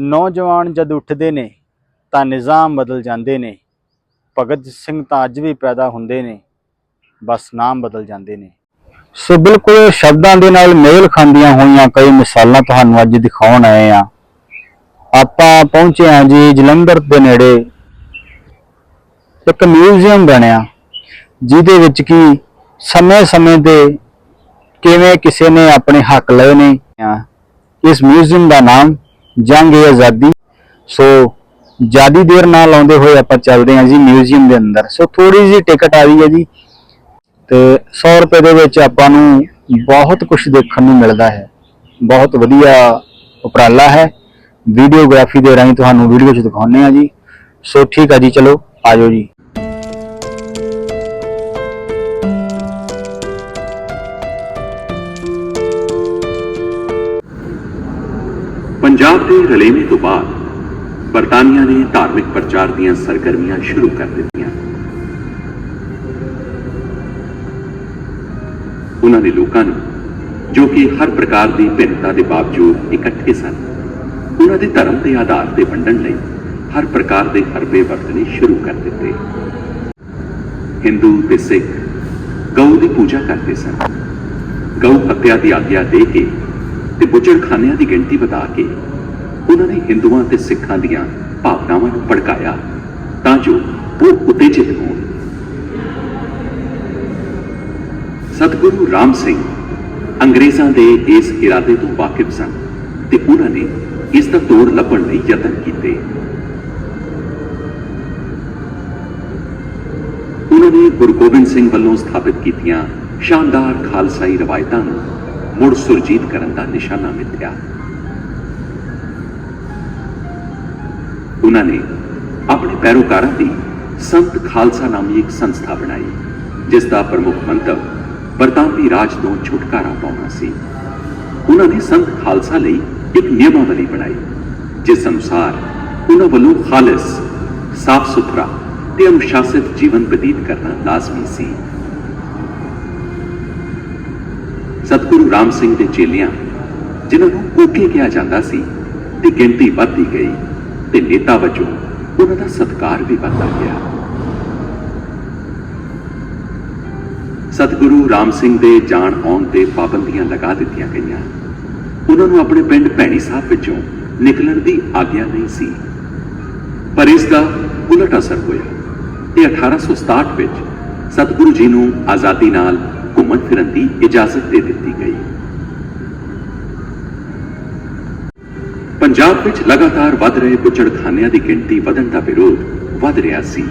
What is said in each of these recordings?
ਨੌਜਵਾਨ ਜਦ ਉੱਠਦੇ ਨੇ, ਤਾਂ ਨਿਜ਼ਾਮ ਬਦਲ ਜਾਂਦੇ ਨੇ। ਭਗਤ ਸਿੰਘ ਤਾਂ ਅੱਜ ਵੀ ਪੈਦਾ ਹੁੰਦੇ ਨੇ, ਬਸ ਨਾਮ ਬਦਲ ਜਾਂਦੇ ਨੇ। ਸੋ ਬਿਲਕੁਲ ਸ਼ਬਦਾਂ ਦੇ ਨਾਲ ਮੇਲ ਖਾਂਦੀਆਂ ਹੋਈਆਂ ਕਈ ਮਿਸਾਲਾਂ ਤੁਹਾਨੂੰ ਅੱਜ ਦਿਖਾਉਣ ਆਏ ਆ ਆਪਾਂ ਪਹੁੰਚੇ ਹਾਂ ਜੀ ਜਲੰਧਰ ਦੇ ਨੇੜੇ। ਇੱਕ ਮਿਊਜ਼ੀਅਮ ਬਣਿਆ, ਜਿਹਦੇ ਵਿੱਚ ਕੀ ਸਮੇਂ-ਸਮੇਂ ਤੇ ਕਿਵੇਂ ਕਿਸੇ ਨੇ ਆਪਣੇ ਹੱਕ ਲਏ ਨੇ। ਇਸ ਮਿਊਜ਼ੀਅਮ ਦਾ ਨਾਮ ਜੰਗ ਏ ਆਜ਼ਾਦੀ। ਸੋ ਜਿਆਦੀ ਦੇਰ ਨਾ ਲਾਉਂਦੇ ਹੋਏ ਆਪਾਂ ਚੱਲਦੇ ਹਾਂ ਜੀ ਮਿਊਜ਼ੀਅਮ ਦੇ ਅੰਦਰ। ਸੋ ਥੋੜੀ ਜੀ ਟਿਕਟ ਆ ਰਹੀ ਹੈ ਜੀ। ਤੇ 100 ਰੁਪਏ ਦੇ ਵਿੱਚ ਆਪਾਂ ਨੂੰ ਬਹੁਤ ਕੁਝ ਦੇਖਣ ਨੂੰ ਮਿਲਦਾ ਹੈ। ਬਹੁਤ ਵਧੀਆ ਉਪਰਾਲਾ ਹੈ। ਵੀਡੀਓਗ੍ਰਾਫੀ ਦੇ ਰਾਹੀਂ ਤੁਹਾਨੂੰ ਵੀਡੀਓ 'ਚ ਦਿਖਾਉਂਦੇ ਆ ਜੀ। ਸੋ ਠੀਕ ਆ ਜੀ, ਚਲੋ ਆਜੋ ਜੀ। ਪੰਜਾਬ ਦੇ ਰਲੇਵੇਂ ਤੋਂ ਬਾਅਦ ਬਰਤਾਨੀਆ ਨੇ ਧਾਰਮਿਕ ਪ੍ਰਚਾਰ ਦੀਆਂ ਸਰਗਰਮੀਆਂ ਸ਼ੁਰੂ ਕਰ ਦਿੱਤੀਆਂ। ਉਹਨਾਂ ਨੇ ਲੋਕਾਂ ਨੂੰ, ਜੋ ਕਿ ਹਰ ਪ੍ਰਕਾਰ ਦੀ ਭਿੰਨਤਾ ਦੇ ਬਾਵਜੂਦ ਇਕੱਠੇ ਸਨ, ਉਹਨਾਂ ਦੇ ਧਰਮ ਦੇ ਆਧਾਰ ਤੇ ਵੰਡਣ ਲਈ ਹਰ ਪ੍ਰਕਾਰ ਦੇ ਹਰਬੇ ਵਰਤਣੇ ਸ਼ੁਰੂ ਕਰ ਦਿੱਤੇ। ਹਿੰਦੂ ਤੇ ਸਿੱਖ ਗਊ ਦੀ ਪੂਜਾ ਕਰਦੇ ਸਨ। ਗਊ ਹੱਤਿਆ ਦੀ ਆਗਿਆ ਦੇ ਕੇ ਤੇ ਬੁੱਚੜਖਾਨਿਆਂ ਦੀ ਗਿਣਤੀ ਵਧਾ ਕੇ ਉਹਨਾਂ ਨੇ ਹਿੰਦੂਆਂ ਤੇ ਸਿੱਖਾਂ ਦੀਆਂ ਭਾਵਨਾਵਾਂ ਨੂੰ ਭੜਕਾਇਆ ਤਾਂ ਜੋ ਉਹ ਉਤੇਜਿਤ ਹੋਣ। ਸਤਿਗੁਰੂ ਰਾਮ ਸਿੰਘ ਅੰਗਰੇਜ਼ਾਂ ਦੇ ਇਸ ਇਰਾਦੇ ਤੋਂ ਵਾਕਿਫ ਸਨ ਤੇ ਉਹਨਾਂ ਨੇ ਇਸ ਦਾ ਤੋੜ ਲੱਭਣ ਲਈ ਯਤਨ ਕੀਤੇ। ਉਹਨਾਂ ਨੇ ਗੁਰੂ ਗੋਬਿੰਦ ਸਿੰਘ ਵੱਲੋਂ ਸਥਾਪਿਤ ਕੀਤੀਆਂ ਸ਼ਾਨਦਾਰ ਖਾਲਸਾਈ ਰਵਾਇਤਾਂ ਨੂੰ ਮੁੜ ਸੁਰਜੀਤ ਕਰਨ ਦਾ ਨਿਸ਼ਾਨਾ ਮਿੱਥਿਆ। ਉਹਨਾਂ ਨੇ ਆਪਣੇ ਪੈਰੋਕਾਰਾਂ ਦੀ ਸੰਤ ਖਾਲਸਾ ਨਾਮੀ ਇੱਕ ਸੰਸਥਾ ਬਣਾਈ, ਜਿਸ ਦਾ ਪ੍ਰਮੁੱਖ ਮੰਤਵ ਬਰਤਾਨਵੀ ਰਾਜ ਤੋਂ ਛੁਟਕਾਰਾ ਪਾਉਣਾ ਸੀ। ਉਹਨਾਂ ਨੇ ਸੰਤ ਖਾਲਸਾ ਲਈ ਇੱਕ ਨਿਯਮਾਵਲੀ ਬਣਾਈ, ਜਿਸ ਅਨੁਸਾਰ ਉਹਨਾਂ ਵੱਲੋਂ ਖਾਲਸ ਸਾਫ਼ ਸੁਥਰਾ ਤੇ ਅਨੁਸ਼ਾਸਿਤ ਜੀਵਨ ਬਤੀਤ ਕਰਨਾ ਲਾਜ਼ਮੀ ਸੀ। ਸਤਿਗੁਰੂ ਰਾਮ ਸਿੰਘ ਦੇ ਚੇਲਿਆਂ, ਜਿਨ੍ਹਾਂ ਨੂੰ ਕੋਕੇ ਕਿਹਾ ਜਾਂਦਾ ਸੀ ਤੇ ਗਿਣਤੀ ਵੱਧਦੀ ਗਈ ਤੇ ਨੇਤਾ ਵਜੋਂ ਉਹਨਾਂ ਦਾ ਸਤਕਾਰ ਵੀ ਵੱਧਦਾ ਗਿਆ। ਸਤਿਗੁਰੂ ਰਾਮ ਸਿੰਘ ਦੇ ਜਾਣ ਆਉਣ ਤੇ ਪਾਬੰਦੀਆਂ ਲਗਾ ਦਿੱਤੀਆਂ ਗਈਆਂ। ਉਹਨਾਂ ਨੂੰ ਆਪਣੇ ਪਿੰਡ ਭੈਣੀ ਸਾਹਿਬ ਵਿੱਚੋਂ ਨਿਕਲਣ ਦੀ ਆਗਿਆ ਨਹੀਂ ਸੀ। ਪਰ ਇਸ ਦਾ ਉਲਟ ਅਸਰ ਹੋਇਆ। ਤੇ 1867 ਵਿੱਚ ਸਤਿਗੁਰੂ ਜੀ ਨੂੰ ਆਜ਼ਾਦੀ ਨਾਲ ਘੁੰਮਣ ਫਿਰਨ ਦੀ ਇਜਾਜ਼ਤ ਦੇ ਦਿੱਤੀ ਗਈ। ਪੰਜਾਬ ਵਿੱਚ ਲਗਾਤਾਰ ਵੱਧ ਰਹੇ ਬੁੱਚੜਖਾਨਿਆਂ ਦੀ ਗਿਣਤੀ ਵਧਣ ਦਾ ਵਿਰੋਧ ਵੱਧ ਰਿਹਾ ਸੀ।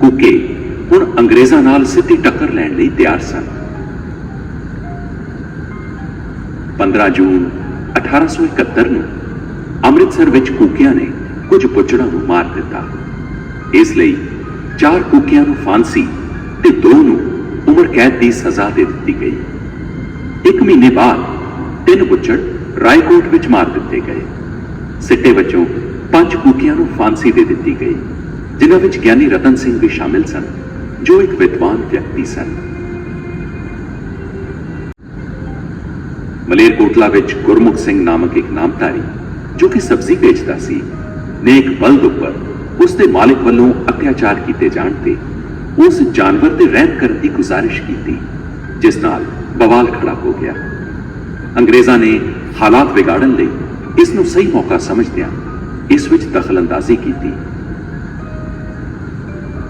ਕੁਕੇ ਹੁਣ ਅੰਗਰੇਜ਼ਾਂ ਨਾਲ ਸਿੱਧੀ ਟੱਕਰ ਲੈਣ ਲਈ ਤਿਆਰ ਸਨ। 15 ਜੂਨ 1871 ਨੂੰ ਅੰਮ੍ਰਿਤਸਰ ਵਿੱਚ ਕੂਕਿਆਂ ਨੇ ਕੁਝ ਬੁੱਚੜਾਂ ਨੂੰ ਮਾਰ ਦਿੱਤਾ। ਇਸ ਲਈ ਚਾਰ ਕੂਕਿਆਂ ਨੂੰ ਫਾਂਸੀ ਤੇ ਦੋ ਨੂੰ ਉਮਰ ਕੈਦ ਦੀ ਸਜ਼ਾ ਦੇ ਦਿੱਤੀ ਗਈ। ਇੱਕ ਮਹੀਨੇ ਬਾਅਦ ਤਿੰਨ ਬੁੱਚੜ ਰਾਏਕੋਟ ਵਿੱਚ ਮਾਰ ਦਿੱਤੇ ਗਏ। ਸਿੱਟੇ ਵਜੋਂ ਪੰਜ ਕੂਕਿਆਂ ਨੂੰ ਫਾਂਸੀ ਦੇ ਦਿੱਤੀ ਗਈ, ਜਿਨ੍ਹਾਂ ਵਿੱਚ ਗਿਆਨੀ ਰਤਨ ਸਿੰਘ ਵੀ ਸ਼ਾਮਿਲ ਸਨ, ਜੋ ਇੱਕ ਵਿਦਵਾਨ ਵਿਅਕਤੀ ਸਨ। ਮਲੇਰਕੋਟਲਾ ਵਿੱਚ ਗੁਰਮੁਖ ਸਿੰਘ ਨਾਮਕ ਇੱਕ ਨਾਮਧਾਰੀ ਜੋ ਕਿ ਸਬਜ਼ੀ ਵੇਚਦਾ ਸੀ, ਨੇ ਇੱਕ ਬਲਦ ਉੱਪਰ ਉਸ ਦੇ ਮਾਲਕ ਵੱਲੋਂ ਅਤਿਆਚਾਰ ਕੀਤੇ ਜਾਣ ਤੇ ਉਸ ਜਾਨਵਰ ਤੇ ਰਹਿਮ ਕਰਨ ਦੀ ਗੁਜ਼ਾਰਿਸ਼ ਕੀਤੀ, ਜਿਸ ਨਾਲ ਬਵਾਲ ਖੜਾ ਹੋ ਗਿਆ। ਅੰਗਰੇਜ਼ਾਂ ਨੇ ਹਾਲਾਤ ਵਿਗਾੜਨ ਲਈ ਇਸ ਨੂੰ ਸਹੀ ਮੌਕਾ ਸਮਝਦਿਆਂ ਇਸ ਵਿੱਚ ਦਖਲਅੰਦਾਜ਼ੀ ਕੀਤੀ।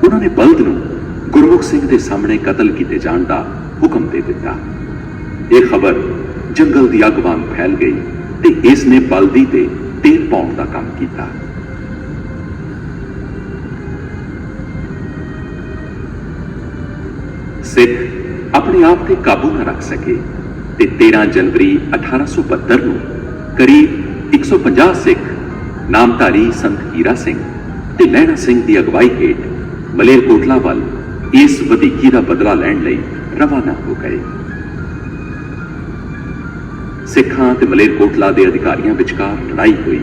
ਉਹਨਾਂ ਨੇ ਬਲਦ ਨੂੰ ਗੁਰਮੁਖ ਸਿੰਘ ਦੇ ਸਾਹਮਣੇ ਕਤਲ ਕੀਤੇ ਜਾਣ ਦਾ ਹੁਕਮ ਦੇ ਦਿੱਤਾ। ਇਹ ਖਬਰ ਜੰਗਲ ਦੀ ਅੱਗ ਵਾਂਗ ਫੈਲ ਗਈ ਤੇ ਇਸ ਨੇ ਬਲਦੀ ਤੇ ਤੇਲ ਪਾਉਣ ਦਾ ਕੰਮ ਕੀਤਾ। ਸਿੱਖ ਆਪਣੇ ਆਪ ਤੇ ਕਾਬੂ ਨਾ ਰੱਖ ਸਕੇ ਤੇ 13 ਜਨਵਰੀ 1872 ਨੂੰ ਕਰੀਬ 150 ਸਿੱਖ ਨਾਮਧਾਰੀ ਸੰਤ ਹੀਰਾ ਸਿੰਘ ਤੇ ਲਹਿਣਾ ਸਿੰਘ ਦੀ ਅਗਵਾਈ ਹੇਠ ਮਲੇਰਕੋਟਲਾ ਵੱਲ ਇਸ ਵਧੀਕੀ ਦਾ ਬਦਲਾ ਲੈਣ ਲਈ ਰਵਾਨਾ ਹੋ ਗਏ ਸਿੱਖਾਂ ਤੇ ਮਲੇਰਕੋਟਲਾ ਦੇ ਅਧਿਕਾਰੀਆਂ ਵਿਚਕਾਰ ਲੜਾਈ ਹੋਈ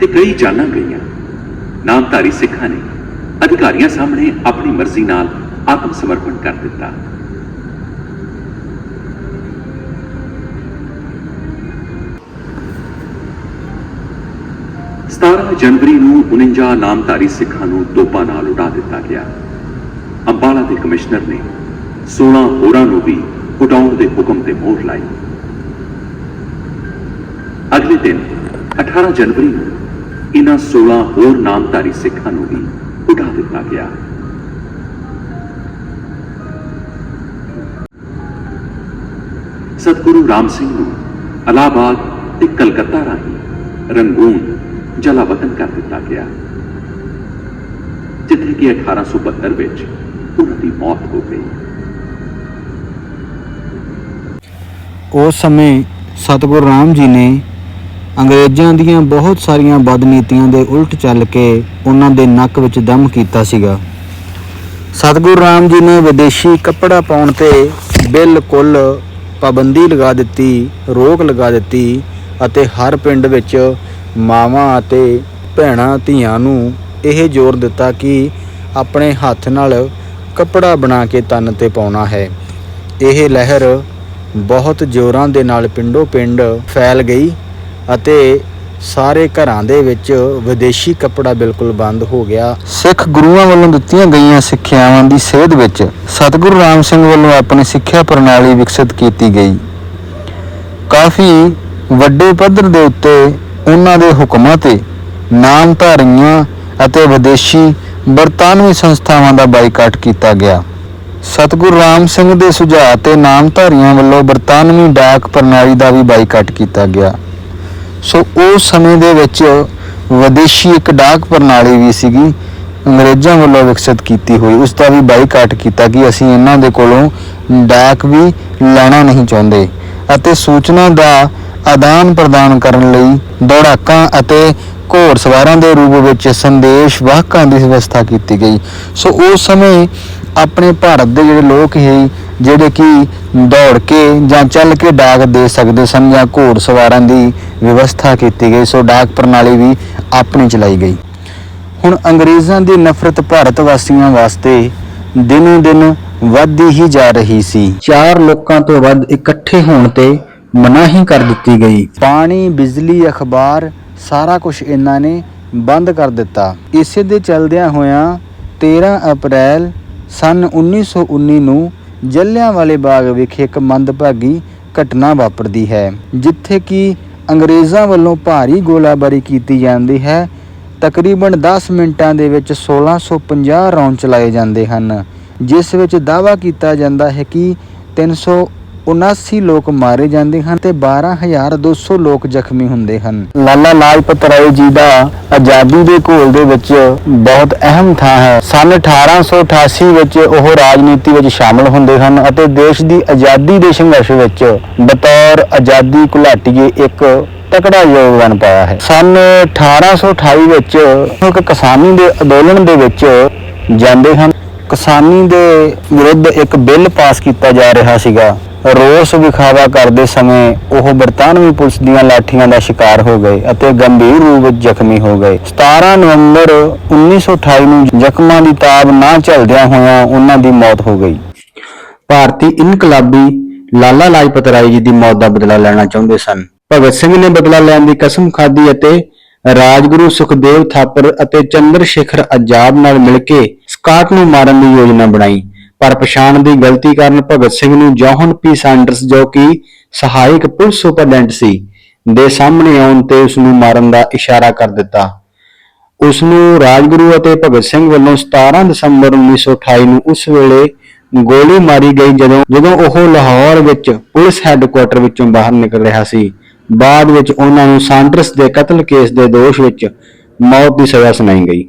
ਤੇ ਕਈ ਜਾਨਾਂ ਗਈਆਂ ਨਾਮਧਾਰੀ ਸਿੱਖਾਂ ਨੇ ਅਧਿਕਾਰੀਆਂ ਸਾਹਮਣੇ ਆਪਣੀ ਮਰਜ਼ੀ ਨਾਲ ਆਤਮ ਸਮਰਪਣ ਕਰ ਦਿੱਤਾ। ਸਤਾਰਾਂ ਜਨਵਰੀ ਨੂੰ 49 ਨਾਮਧਾਰੀ ਸਿੱਖਾਂ ਨੂੰ ਤੋਪਾਂ ਨਾਲ ਉਡਾ ਦਿੱਤਾ ਗਿਆ। ਅੰਬਾਲਾ ਦੇ ਕਮਿਸ਼ਨਰ ਨੇ 16 ਹੋਰਾਂ ਨੂੰ ਵੀ ਉਡਾਉਣ ਦੇ ਹੁਕਮ ਤੇ ਮੋਹਰ ਲਾਈ। ਅਗਲੇ ਦਿਨ 18 ਜਨਵਰੀ ਨੂੰ ਇਹਨਾਂ 16 ਹੋਰ ਨਾਮਧਾਰੀ ਸਿੱਖਾਂ ਨੂੰ ਵੀ ਉਡਾ ਦਿੱਤਾ ਗਿਆ। ਸਤਿਗੁਰੂ ਰਾਮ ਸਿੰਘ ਨੂੰ ਇਲਾਹਾਬਾਦ ਤੇ ਕਲਕੱਤਾ ਰਾਹੀਂ ਰੰਗੂਨ ਜਲਾਵਤਨ ਕਰ ਦਿੱਤਾ ਗਿਆ। ਜਿੱਥੇ ਕਿ 1872 ਵਿੱਚ ਉਹਨਾਂ ਦੀ ਮੌਤ ਹੋ ਗਈ। ਉਸ ਸਮੇਂ ਸਤਿਗੁਰੂ ਰਾਮ ਜੀ ਨੇ ਅੰਗਰੇਜ਼ਾਂ ਦੀਆਂ ਬਹੁਤ ਸਾਰੀਆਂ ਬਦਨੀਤੀਆਂ ਦੇ ਉਲਟ ਚੱਲ ਕੇ ਉਹਨਾਂ ਦੇ ਨੱਕ ਵਿੱਚ ਦਮ ਕੀਤਾ ਸੀਗਾ। ਸਤਿਗੁਰੂ ਰਾਮ ਜੀ ਨੇ ਵਿਦੇਸ਼ੀ ਕੱਪੜਾ ਪਾਉਣ ਤੇ ਬਿਲਕੁਲ ਪਾਬੰਦੀ ਲਗਾ ਦਿੱਤੀ, ਰੋਕ ਲਗਾ ਦਿੱਤੀ ਅਤੇ ਹਰ ਪਿੰਡ ਵਿੱਚ ਮਾਵਾਂ ਅਤੇ ਭੈਣਾਂ ਧੀਆਂ ਨੂੰ ਇਹ ਜ਼ੋਰ ਦਿੱਤਾ ਕਿ ਆਪਣੇ ਹੱਥ ਨਾਲ ਕੱਪੜਾ ਬਣਾ ਕੇ ਤਨ ਤੇ ਪਾਉਣਾ ਹੈ। ਇਹ ਲਹਿਰ ਬਹੁਤ ਜ਼ੋਰਾਂ ਦੇ ਨਾਲ ਪਿੰਡੋ ਪਿੰਡ ਫੈਲ ਗਈ ਅਤੇ ਸਾਰੇ ਘਰਾਂ ਦੇ ਵਿੱਚ ਵਿਦੇਸ਼ੀ ਕੱਪੜਾ ਬਿਲਕੁਲ ਬੰਦ ਹੋ ਗਿਆ। ਸਿੱਖ ਗੁਰੂਆਂ ਵੱਲੋਂ ਦਿੱਤੀਆਂ ਗਈਆਂ ਸਿੱਖਿਆਵਾਂ ਦੀ ਸੇਧ ਵਿੱਚ ਸਤਿਗੁਰੂ ਰਾਮ ਸਿੰਘ ਵੱਲੋਂ ਆਪਣੀ ਸਿੱਖਿਆ ਪ੍ਰਣਾਲੀ ਵਿਕਸਿਤ ਕੀਤੀ ਗਈ। ਕਾਫੀ ਵੱਡੇ ਪੱਧਰ ਦੇ ਉੱਤੇ ਉਹਨਾਂ ਦੇ ਹੁਕਮਾਂ ਤੇ ਨਾਮਧਾਰੀਆਂ ਅਤੇ ਵਿਦੇਸ਼ੀ ਬਰਤਾਨਵੀ ਸੰਸਥਾਵਾਂ ਦਾ ਬਾਈਕਾਟ ਕੀਤਾ ਗਿਆ। ਸਤਿਗੁਰੂ ਰਾਮ ਸਿੰਘ ਦੇ ਸੁਝਾਅ ਤੇ ਨਾਮਧਾਰੀਆਂ ਵੱਲੋਂ ਬਰਤਾਨਵੀ ਡਾਕ ਪ੍ਰਣਾਲੀ ਦਾ ਵੀ ਬਾਈਕਾਟ ਕੀਤਾ ਗਿਆ। ਸੋ ਉਸ ਸਮੇਂ ਦੇ ਵਿੱਚ ਵਿਦੇਸ਼ੀ ਇੱਕ ਡਾਕ ਪ੍ਰਣਾਲੀ ਵੀ ਸੀਗੀ, ਅੰਗਰੇਜ਼ਾਂ ਵੱਲੋਂ ਵਿਕਸਿਤ ਕੀਤੀ ਹੋਈ। ਉਸ ਦਾ ਵੀ ਬਾਈਕਾਟ ਕੀਤਾ ਕਿ ਅਸੀਂ ਇਹਨਾਂ ਦੇ ਕੋਲੋਂ ਡਾਕ ਵੀ ਲੈਣਾ ਨਹੀਂ ਚਾਹੁੰਦੇ ਅਤੇ ਸੂਚਨਾ ਦਾ ਆਦਾਨ ਪ੍ਰਦਾਨ ਕਰਨ ਲਈ ਦੌੜਾਕਾਂ ਅਤੇ ਘੋੜਸਵਾਰਾਂ ਦੇ ਰੂਪ ਵਿੱਚ ਸੰਦੇਸ਼ ਵਾਹਕਾਂ ਦੀ ਵਿਵਸਥਾ ਕੀਤੀ ਗਈ। ਸੋ ਉਸ ਸਮੇਂ ਆਪਣੇ ਭਾਰਤ ਦੇ ਜਿਹੜੇ ਲੋਕ ਸੀ, ਜਿਹੜੇ ਕਿ ਦੌੜ ਕੇ ਜਾਂ ਚੱਲ ਕੇ ਡਾਕ ਦੇ ਸਕਦੇ ਸਨ ਜਾਂ ਘੋੜ ਸਵਾਰਾਂ ਦੀ ਵਿਵਸਥਾ ਕੀਤੀ ਗਈ, ਸੋ ਡਾਕ ਪ੍ਰਣਾਲੀ ਵੀ ਆਪਣੀ ਚਲਾਈ ਗਈ। ਹੁਣ ਅੰਗਰੇਜ਼ਾਂ ਦੀ ਨਫ਼ਰਤ ਭਾਰਤ ਵਾਸੀਆਂ ਵਾਸਤੇ ਦਿਨੋ ਦਿਨ ਵੱਧਦੀ ਹੀ ਜਾ ਰਹੀ ਸੀ। ਚਾਰ ਲੋਕਾਂ ਤੋਂ ਵੱਧ ਇਕੱਠੇ ਹੋਣ ਤੇ ਮਨਾਹੀ ਕਰ ਦਿੱਤੀ ਗਈ। ਪਾਣੀ, ਬਿਜਲੀ, ਅਖਬਾਰ ਸਾਰਾ ਕੁਝ ਇਹਨਾਂ ਨੇ ਬੰਦ ਕਰ ਦਿੱਤਾ। ਇਸੇ ਦੇ ਚਲਦਿਆਂ ਹੋਇਆਂ 13 ਅਪ੍ਰੈਲ ਸਨ 1919 ਨੂੰ ਜਲਿਆਂਵਾਲੇ ਬਾਗ ਵਿਖੇ ਇੱਕ ਮੰਦਭਾਗੀ ਘਟਨਾ ਵਾਪਰਦੀ ਹੈ, ਜਿੱਥੇ ਕਿ ਅੰਗਰੇਜ਼ਾਂ ਵੱਲੋਂ ਭਾਰੀ ਗੋਲਾਬਾਰੀ ਕੀਤੀ ਜਾਂਦੀ ਹੈ। ਤਕਰੀਬਨ 10 ਮਿੰਟਾਂ ਦੇ ਵਿੱਚ 1650 ਰੌਂਡ ਚਲਾਏ ਜਾਂਦੇ ਹਨ, ਜਿਸ ਵਿੱਚ ਦਾਅਵਾ ਕੀਤਾ ਜਾਂਦਾ ਹੈ ਕਿ 379 ਲੋਕ ਮਾਰੇ ਜਾਂਦੇ ਹਨ ਤੇ 12200 ਲੋਕ ਜ਼ਖਮੀ ਹੁੰਦੇ ਹਨ। ਲਾਲਾ ਲਾਜਪਤ ਰਾਏ ਜੀ ਦਾ ਆਜ਼ਾਦੀ ਦੇ ਘੋਲ ਦੇ ਵਿੱਚ ਬਹੁਤ ਅਹਿਮ ਥਾਂ ਹੈ। ਸਨ 1888 ਵਿੱਚ ਉਹ ਰਾਜਨੀਤੀ ਵਿੱਚ ਸ਼ਾਮਲ ਹੁੰਦੇ ਹਨ ਅਤੇ ਦੇਸ਼ ਦੀ ਆਜ਼ਾਦੀ ਦੇ ਸੰਘਰਸ਼ ਵਿੱਚ ਬਤੌਰ ਆਜ਼ਾਦੀ ਘੁਲਾਟੀਏ ਇੱਕ ਤਕੜਾ ਯੋਗਦਾਨ ਪਾਇਆ ਹੈ। ਸਨ 1828 ਵਿੱਚ ਉਹ ਇੱਕ ਕਿਸਾਨੀ ਦੇ ਅੰਦੋਲਨ ਦੇ ਵਿੱਚ ਜਾਂਦੇ ਹਨ। ਕਿਸਾਨੀ ਦੇ ਵਿਰੁੱਧ ਇੱਕ ਬਿੱਲ ਪਾਸ ਕੀਤਾ ਜਾ ਰਿਹਾ ਸੀਗਾ। ਰੋਸ ਵਿਖਾਵਾ ਕਰਦੇ ਸਮੇਂ ਉਹ ਬਰਤਾਨਵੀ ਪੁਲਿਸ ਦੀਆਂ ਲਾਠੀਆਂ ਦਾ ਸ਼ਿਕਾਰ ਹੋ ਗਏ ਅਤੇ ਗੰਭੀਰ ਰੂਪ ਵਿੱਚ ਜ਼ਖਮੀ ਹੋ ਗਏ। 17 ਨਵੰਬਰ 1928 ਨੂੰ ਜ਼ਖਮਾਂ ਦੀ ਤਾਬ ਨਾ ਝੱਲਦਿਆਂ ਹੋਇਆਂ ਉਹਨਾਂ ਦੀ ਮੌਤ ਹੋ ਗਈ। ਭਾਰਤੀ ਇਨਕਲਾਬੀ ਲਾਲਾ ਲਾਜਪਤ ਰਾਏ ਜੀ ਦੀ ਮੌਤ ਦਾ ਬਦਲਾ ਲੈਣਾ ਚਾਹੁੰਦੇ ਸਨ। ਭਗਤ ਸਿੰਘ ਨੇ ਬਦਲਾ ਲੈਣ ਦੀ ਕਸਮ ਖਾਧੀ ਅਤੇ ਰਾਜਗੁਰੂ ਸੁਖਦੇਵ ਥਾਪਰ ਅਤੇ ਚੰਦਰ ਸ਼ੇਖਰ ਆਜ਼ਾਦ ਨਾਲ ਮਿਲ ਕੇ ਸਕਾਟ ਨੂੰ ਮਾਰਨ ਦੀ ਯੋਜਨਾ ਬਣਾਈ। ਪਰ ਪਛਾਣ ਦੀ ਗਲਤੀ ਕਾਰਨ ਭਗਤ ਸਿੰਘ ਨੂੰ ਜੌਹਨ ਪੀ ਸੈਂਡਰਸ ਜੋ ਕਿ ਸਹਾਇਕ ਪੁਲਿਸ ਸੁਪਰਡੈਂਟ ਸੀ, ਦੇ ਸਾਹਮਣੇ ਆਉਣ ਤੇ ਉਸ ਨੂੰ ਮਾਰਨ ਦਾ ਇਸ਼ਾਰਾ ਕਰ ਦਿੱਤਾ। ਉਸ ਨੂੰ ਰਾਜਗੁਰੂ ਅਤੇ ਭਗਤ ਸਿੰਘ ਵੱਲੋਂ 17 ਦਸੰਬਰ 1928 ਨੂੰ ਉਸ ਵੇਲੇ ਗੋਲੀ ਮਾਰੀ ਗਈ ਜਦੋਂ ਜਦੋਂ ਉਹ ਲਾਹੌਰ ਵਿੱਚ ਪੁਲਿਸ ਹੈੱਡਕੁਆਟਰ ਵਿੱਚੋਂ ਬਾਹਰ ਨਿਕਲ ਰਿਹਾ ਸੀ। ਬਾਅਦ ਵਿੱਚ ਉਹਨਾਂ ਨੂੰ ਸਾਂਡਰਸ ਦੇ ਕਤਲ ਕੇਸ ਦੇ ਦੋਸ਼ ਵਿੱਚ ਮੌਤ ਦੀ ਸਜ਼ਾ ਸੁਣਾਈ ਗਈ।